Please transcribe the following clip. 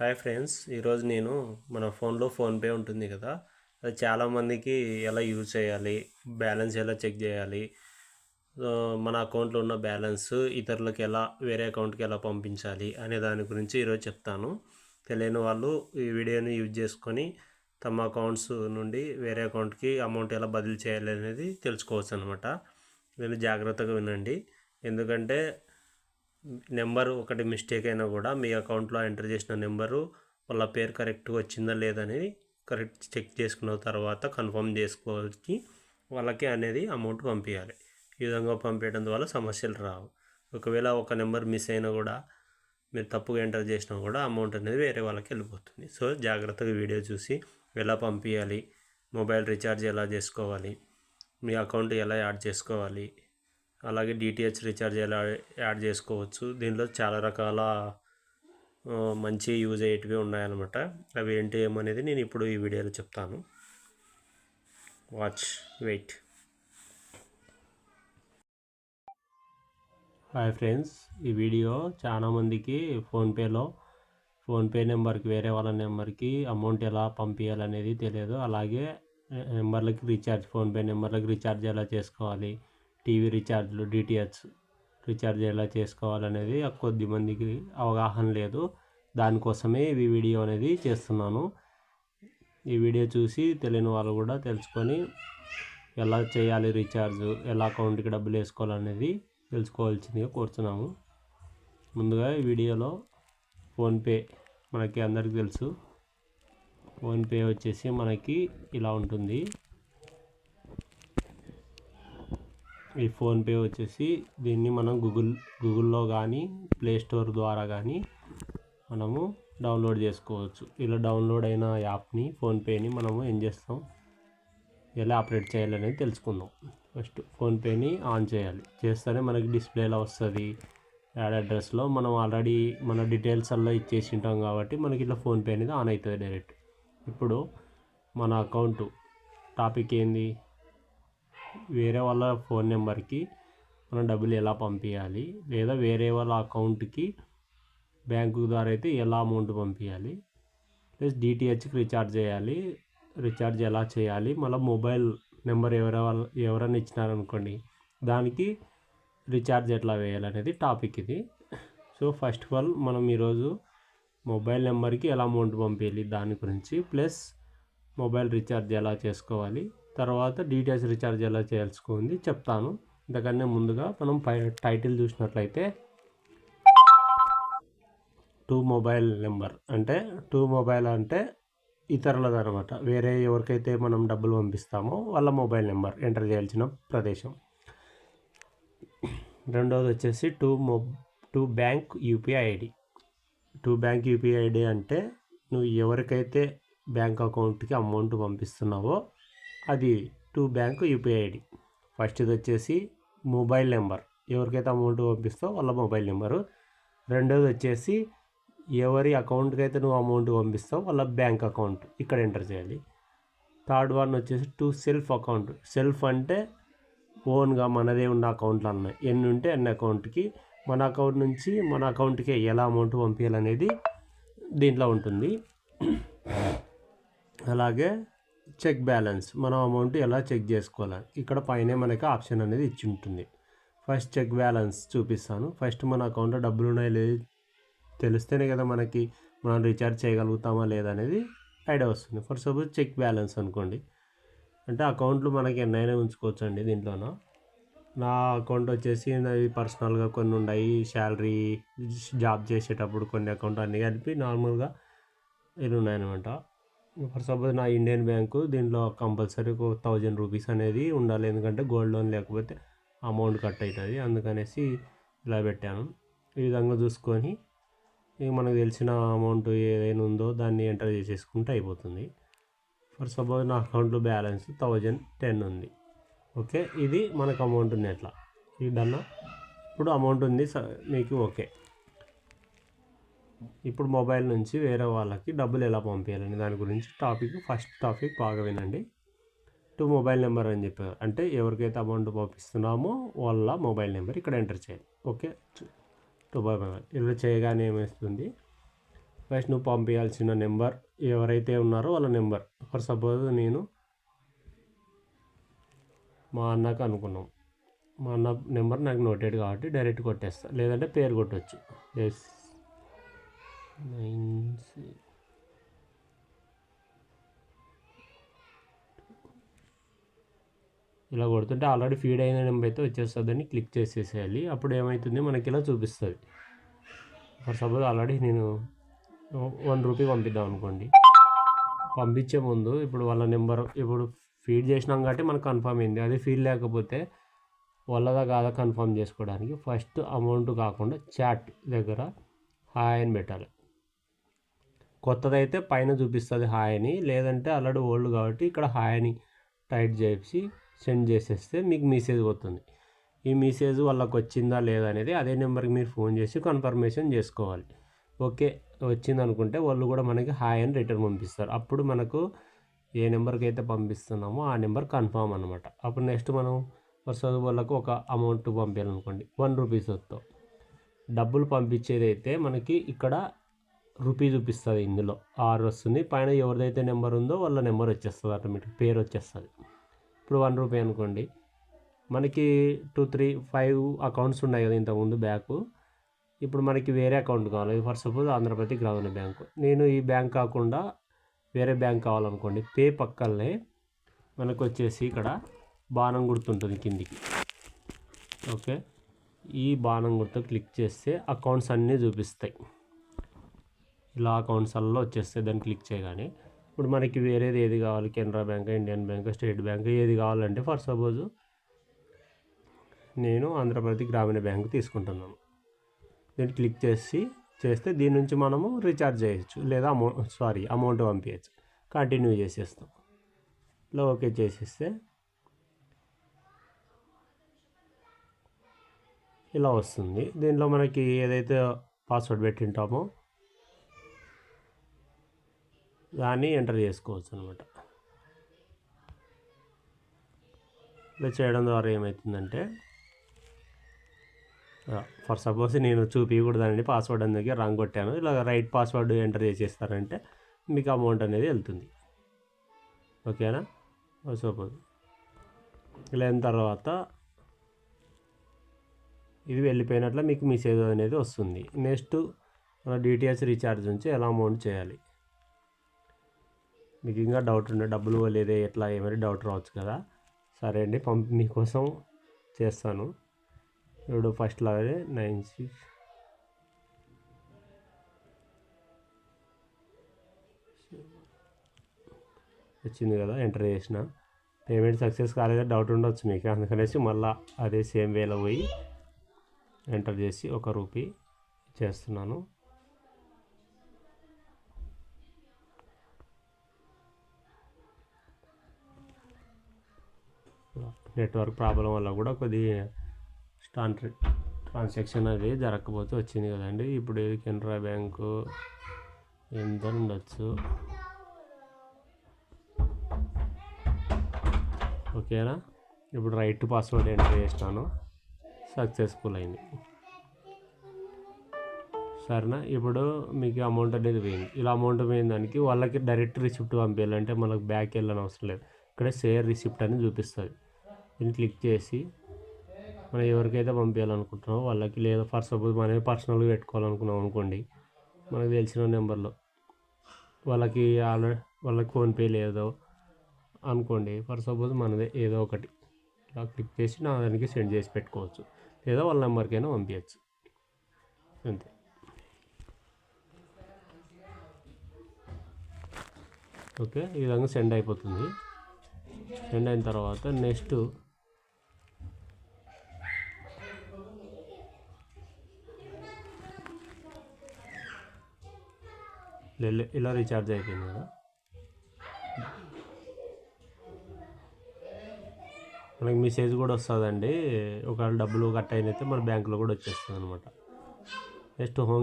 Hi friends ఈరోజు నేను మన ఫోన్లో ఫోన్పే ఉంటుంది కదా. అది చాలామందికి ఎలా యూజ్ చేయాలి బ్యాలెన్స్ ఎలా చెక్ చేయాలి మన అకౌంట్లో ఉన్న బ్యాలెన్స్ ఇతరులకు ఎలా వేరే అకౌంట్కి ఎలా పంపించాలి అనే దాని గురించి ఈరోజు చెప్తాను. తెలియని వాళ్ళు ఈ వీడియోని యూజ్ చేసుకొని తమ అకౌంట్స్ నుండి వేరే అకౌంట్కి అమౌంట్ ఎలా బదిలీ చేయాలి అనేది తెలుసుకోవచ్చు అనమాట నేను జాగ్రత్తగా వినండి. ఎందుకంటే నెంబర్ ఒకటి మిస్టేక్ అయినా కూడా మీ అకౌంట్లో ఎంటర్ చేసిన నెంబరు వాళ్ళ పేరు కరెక్ట్గా వచ్చిందా లేదని కరెక్ట్ చెక్ చేసుకున్న తర్వాత కన్ఫర్మ్ చేసుకోవచ్చు వాళ్ళకి అనేది అమౌంట్ పంపించాలి ఈ విధంగా పంపించడం ద్వారా సమస్యలు రావు. ఒకవేళ ఒక నెంబర్ మిస్ అయినా కూడా మీరు తప్పుగా ఎంటర్ చేసినా కూడా అమౌంట్ అనేది వేరే వాళ్ళకి వెళ్ళిపోతుంది. సో జాగ్రత్తగా వీడియో చూసి ఎలా పంపించాలి మొబైల్ రీఛార్జ్ ఎలా చేసుకోవాలి మీ అకౌంట్ ఎలా యాడ్ చేసుకోవాలి అలాగే డిటిహెచ్ రీఛార్జ్ ఎలా యాడ్ చేసుకోవచ్చు. దీనిలో చాలా రకాల మంచి యూజ్ అయ్యేటివి ఉన్నాయన్నమాట. అవి ఏంటి ఏమనేది నేను ఇప్పుడు ఈ వీడియోలో చెప్తాను. వాచ్ వెయిట్ హాయ్ ఫ్రెండ్స్ ఈ వీడియో చాలా మందికి ఫోన్పేలో ఫోన్పే నెంబర్కి వేరే వాళ్ళ నెంబర్కి అమౌంట్ ఎలా పంపించాలనేది తెలియదు. అలాగే నెంబర్లకి రీఛార్జ్ ఫోన్పే నెంబర్లకి రీఛార్జ్ ఎలా చేసుకోవాలి? టీవీ రీఛార్జ్లు డిటిహెచ్ రీఛార్జ్ ఎలా చేసుకోవాలనేది కొద్ది మందికి అవగాహన లేదు. దానికోసమే ఈ వీడియో అనేది చేస్తున్నాను. ఈ వీడియో చూసి తెలియని వాళ్ళు కూడా తెలుసుకొని ఎలా చేయాలి రీఛార్జ్ ఎలా అకౌంట్కి డబ్బులు వేసుకోవాలనేది తెలుసుకోవాల్సిందిగా కోరుతున్నాము. ముందుగా ఈ వీడియోలో ఫోన్పే మనకి అందరికీ తెలుసు. ఫోన్పే వచ్చేసి మనకి ఇలా ఉంటుంది. ఈ ఫోన్పే వచ్చేసి దీన్ని మనం గూగుల్ గూగుల్లో కానీ ప్లే స్టోర్ ద్వారా కానీ మనము డౌన్లోడ్ చేసుకోవచ్చు. ఇలా డౌన్లోడ్ అయిన యాప్ని ఫోన్పేని మనము ఏం చేస్తాం? ఎలా ఆపరేట్ చేయాలనేది తెలుసుకుందాం. ఫస్ట్ ఫోన్పేని ఆన్ చేయాలి. చేస్తేనే మనకి డిస్ప్లేలో వస్తుంది. యాడ్ అడ్రస్లో మనం ఆల్రెడీ మన డీటెయిల్స్ అలా ఇచ్చేసి ఉంటాం కాబట్టి మనకి ఇట్లా ఫోన్పే అనేది ఆన్ అవుతుంది డైరెక్ట్. ఇప్పుడు మన అకౌంట్ టాపిక్ ఏంది? వేరే వాళ్ళ ఫోన్ నెంబర్కి మనం డబ్బులు ఎలా పంపించాలి లేదా వేరే వాళ్ళ అకౌంట్కి బ్యాంకు ద్వారా అయితే ఎలా అమౌంట్ పంపించాలి ప్లస్ డిటిహెచ్కి రీఛార్జ్ చేయాలి. రీఛార్జ్ ఎలా చేయాలి? మళ్ళీ మొబైల్ నెంబర్ ఎవరి వాళ్ళ ఎవరైనా ఇచ్చినారనుకోండి దానికి రీఛార్జ్ ఎట్లా వేయాలనేది టాపిక్ ఇది. సో ఫస్ట్ ఆఫ్ ఆల్ మనం ఈరోజు మొబైల్ నెంబర్కి ఎలా అమౌంట్ పంపించాలి దాని గురించి ప్లస్ మొబైల్ రీఛార్జ్ ఎలా చేసుకోవాలి తర్వాత డీటెయిల్స్ రీఛార్జ్ ఎలా చేయాల్సుకుంది చెప్తాను. ఇంతకన్నా ముందుగా మనం పై టైటిల్ చూసినట్లయితే టూ మొబైల్ నెంబర్ అంటే టూ మొబైల్ అంటే ఇతరులది అనమాట వేరే ఎవరికైతే మనం డబ్బులు పంపిస్తామో వాళ్ళ మొబైల్ నెంబర్ ఎంటర్ చేయాల్సిన ప్రదేశం. రెండవది వచ్చేసి టూ మొ to bank UPI ID to bank UPI ID అంటే నువ్వు ఎవరికైతే బ్యాంక్ అకౌంట్కి అమౌంట్ పంపిస్తున్నావో అది to bank UPI ID. First ఇది వచ్చేసి మొబైల్ నెంబర్. ఎవరికైతే అమౌంట్ పంపిస్తో వాళ్ళ మొబైల్ నెంబరు. రెండోది వచ్చేసి ఎవరి అకౌంట్కి అయితే నువ్వు అమౌంట్ పంపిస్తావు వాళ్ళ బ్యాంక్ అకౌంట్. ఇక్కడ ఎంటర్ చేయాలి. థర్డ్ వన్ వచ్చేసి టూ సెల్ఫ్ అకౌంట్. సెల్ఫ్ అంటే ఓన్గా మనదే ఉన్న అకౌంట్లు అన్నాయి. ఎన్ని ఉంటే అన్ని అకౌంట్కి మన అకౌంట్ నుంచి మన అకౌంట్కి ఎలా అమౌంట్ పంపించాలనేది దీంట్లో ఉంటుంది. అలాగే చెక్ బ్యాలెన్స్ మనం అమౌంట్ ఎలా చెక్ చేసుకోవాలి? ఇక్కడ పైనే మనకి ఆప్షన్ అనేది ఇచ్చి ఉంటుంది. ఫస్ట్ చెక్ బ్యాలెన్స్ చూపిస్తాను. ఫస్ట్ మన అకౌంట్లో డబ్బులు ఉన్నాయో లేదు తెలిస్తేనే కదా మనకి మనం రీఛార్జ్ చేయగలుగుతామా లేదా అనేది ఐడియా వస్తుంది. ఫర్ సపోజ్ చెక్ బ్యాలెన్స్ అనుకోండి. అంటే అకౌంట్లు మనకి ఎన్నైనా ఉంచుకోవచ్చు అండి దీంట్లోన. నా అకౌంట్ వచ్చేసి నాది పర్సనల్గా కొన్ని ఉన్నాయి. శాలరీ జాబ్ చేసేటప్పుడు కొన్ని అకౌంట్ అన్నీ కలిపి నార్మల్గా ఇవి ఉన్నాయన్నమాట. ఫర్ సపోజ్ నా ఇండియన్ బ్యాంకు దీంట్లో కంపల్సరీ ఒక థౌజండ్ రూపీస్ అనేది ఉండాలి. ఎందుకంటే గోల్డ్ లోన్ లేకపోతే అమౌంట్ కట్ అవుతుంది. అందుకనేసి ఇలా పెట్టాను. ఈ విధంగా చూసుకొని ఇక మనకు తెలిసిన అమౌంట్ ఏదైనా ఉందో దాన్ని ఎంటర్ చేసేసుకుంటే అయిపోతుంది. ఫర్ సపోజ్ నా అకౌంట్లో బ్యాలెన్స్ థౌజండ్ టెన్ ఉంది. ఓకే? ఇది మనకు అమౌంట్ ఉంది అట్లా ఇది డన్నా ఇప్పుడు అమౌంట్ ఉంది స- మీకు ఓకే. ఇప్పుడు మొబైల్ నుంచి వేరే వాళ్ళకి డబ్బులు ఎలా పంపించాలని దాని గురించి టాపిక్ ఫస్ట్ టాపిక్ బాగా వినండి. టు మొబైల్ నెంబర్ అని చెప్పారు. అంటే ఎవరికైతే అమౌంట్ పంపిస్తున్నామో వాళ్ళ మొబైల్ నెంబర్ ఇక్కడ ఎంటర్ చేయాలి. ఓకే? టు మొబైల్ ఇలా చేయగానే ఏమేస్తుంది? ఫస్ట్ నువ్వు పంపించాల్సిన నెంబర్ ఎవరైతే ఉన్నారో వాళ్ళ నెంబర్. ఫర్ సపోజ్ నేను మా అన్నకు అనుకున్నాం. మా అన్న నెంబర్ నాకు నోటెడ్ కాబట్టి డైరెక్ట్ కొట్టేస్తా. లేదంటే పేరు కొట్టచ్చు. ఎస్. నైన్ ఇలా కొడుతుంటే ఆల్రెడీ ఫీడ్ అయిన నెంబర్ అయితే వచ్చేస్తుందని క్లిక్ చేసేసేయాలి. అప్పుడు ఏమవుతుంది మనకి ఇలా చూపిస్తుంది. ఫర్ సపోజ్ ఆల్రెడీ నేను వన్ రూపీ పంపిద్దాం అనుకోండి. పంపించే ముందు ఇప్పుడు వాళ్ళ నెంబర్ ఇప్పుడు ఫీడ్ చేసినాం కాబట్టి మనకు కన్ఫర్మ్ అయింది. అది ఫీడ్ లేకపోతే వాళ్ళదా కాదా కన్ఫర్మ్ చేసుకోవడానికి ఫస్ట్ అమౌంట్ కాకుండా చాట్ దగ్గర హాయ్ అని పెట్టాలి. కొత్తదైతే పైన చూపిస్తుంది హాయ్ అని. లేదంటే ఆల్రెడీ ఓల్డ్ కాబట్టి ఇక్కడ హాయ్ అని టైట్ చేసి సెండ్ చేసేస్తే మీకు మెసేజ్ వస్తుంది ఈ మెసేజ్ వాళ్ళకి వచ్చిందా లేదా అనేది అదే నెంబర్కి మీరు ఫోన్ చేసి కన్ఫర్మేషన్ చేసుకోవాలి. ఓకే వచ్చింది అనుకుంటే వాళ్ళు కూడా మనకి హాయ్ అని రిటర్న్ పంపిస్తారు. అప్పుడు మనకు ఏ నెంబర్కి అయితే పంపిస్తున్నామో ఆ నెంబర్ కన్ఫామ్ అనమాట అప్పుడు నెక్స్ట్ మనం వస్తుంది వాళ్ళకు ఒక అమౌంట్ పంపించాలనుకోండి వన్ రూపీస్ వస్తాం డబ్బులు పంపించేది అయితే మనకి ఇక్కడ రూపీ చూపిస్తుంది ఇందులో. ఆరు వస్తుంది. పైన ఎవరిదైతే నెంబర్ ఉందో వాళ్ళ నెంబర్ వచ్చేస్తుంది ఆటోమేటిక్. పేరు వచ్చేస్తుంది. ఇప్పుడు వన్ రూపీ అనుకోండి. మనకి టూ త్రీ ఫైవ్ అకౌంట్స్ ఉన్నాయి కదా ఇంతకుముందు బ్యాంకు. ఇప్పుడు మనకి వేరే అకౌంట్ కావాలి. ఫర్ సపోజ్ ఆంధ్రప్రదేశ్ గ్రామీణ బ్యాంకు. నేను ఈ బ్యాంక్ కాకుండా వేరే బ్యాంక్ కావాలనుకోండి. పే పక్కనే మనకు వచ్చేసి ఇక్కడ బాణం గుర్తుంటుంది కిందికి. ఓకే? ఈ బాణం గుర్తు క్లిక్ చేస్తే అకౌంట్స్ అన్నీ చూపిస్తాయి. ఇలా అకౌంట్స్లో వచ్చేస్తే దాన్ని క్లిక్ చేయగానే ఇప్పుడు మనకి వేరేది ఏది కావాలి? Canara bank Indian bank State bank ఏది కావాలంటే ఫర్ సపోజ్ నేను ఆంధ్రప్రదేశ్ గ్రామీణ బ్యాంక్ తీసుకుంటున్నాను. దీన్ని క్లిక్ చేసి చేస్తే దీని నుంచి మనము రీఛార్జ్ చేయొచ్చు. లేదా అమౌంట్ సారీ అమౌంట్ పంపించచ్చు కంటిన్యూ చేసేస్తాం. ఇలా ఓకే చేసేస్తే ఇలా వస్తుంది. దీనిలో మనకి ఏదైతే పాస్వర్డ్ పెట్టింటామో దాన్ని ఎంటర్ చేసుకోవచ్చు అనమాట ఇలా చేయడం ద్వారా ఏమవుతుందంటే ఫర్ సపోజ్ నేను చూపించకూడదండి పాస్వర్డ్ అందుకే రాంగ్ కొట్టాను ఇలా రైట్ పాస్వర్డ్ ఎంటర్ చేసేస్తారంటే మీకు అమౌంట్ అనేది వెళ్తుంది. ఓకేనా? సపోజ్ ఇలా అయిన తర్వాత ఇది వెళ్ళిపోయినట్లు మీకు మెసేజ్ అనేది వస్తుంది. నెక్స్ట్ డిటిహెచ్ రీఛార్జ్ నుంచి ఎలా అమౌంట్ చేయాలి? మీకు ఇంకా డౌట్ ఉండే డబ్బులు లేదా ఎట్లా ఏమైనా డౌట్ రావచ్చు కదా. సరే అండి పంపిణీ మీకోసం చేస్తాను. ఇప్పుడు ఫస్ట్ లాగే నైన్ సిక్స్ వచ్చింది కదా ఎంటర్ చేసిన. పేమెంట్ సక్సెస్ కాలేదా డౌట్ ఉండొచ్చు మీకు. అందుకనేసి మళ్ళీ అదే సేమ్ వేలో పోయి ఎంటర్ చేసి ఒక రూపీ చేస్తున్నాను. నెట్వర్క్ ప్రాబ్లం వల్ల కూడా కొద్ది స్టాన్ ట్రాన్సాక్షన్ అది జరగకపోతే వచ్చింది కదండి. ఇప్పుడు కెనరా బ్యాంకు ఎంత ఉండొచ్చు? ఓకేనా? ఇప్పుడు రైట్ పాస్వర్డ్ ఎంటర్ చేసినాను. సక్సెస్ఫుల్ అయింది. సరేనా? ఇప్పుడు మీకు అమౌంట్ అనేది పోయింది. ఇలా అమౌంట్ పోయిన దానికి వాళ్ళకి డైరెక్ట్ రిసిప్ట్ పంపించాలంటే మనకు బ్యాక్ వెళ్ళని అవసరం లేదు. ఇక్కడ షేర్ రిసిప్ట్ అని చూపిస్తుంది. దీన్ని క్లిక్ చేసి మనం ఎవరికైతే పంపించాలనుకుంటున్నామో వాళ్ళకి లేదా ఫర్ సపోజ్ మనమే పర్సనల్గా పెట్టుకోవాలనుకున్నాం అనుకోండి మనకు తెలిసిన నెంబర్లో వాళ్ళకి ఆల్రెడీ వాళ్ళకి ఫోన్పే లేదో అనుకోండి ఫర్ సపోజ్ మనదే ఏదో ఒకటి. ఇలా క్లిక్ చేసి నా దానికి సెండ్ చేసి పెట్టుకోవచ్చు. లేదా వాళ్ళ నెంబర్కైనా పంపించచ్చు అంతే. ఓకే ఈ విధంగా సెండ్ అయిపోతుంది. సెండ్ అయిన తర్వాత నెక్స్ట్ ఇలా రీఛార్జ్ అయిపోయింది కదా. మనకి మెసేజ్ కూడా వస్తుందండి. ఒకవేళ డబ్బులు కట్ అయినైతే మన బ్యాంకులో కూడా వచ్చేస్తుంది అనమాట నెక్స్ట్ హోమ్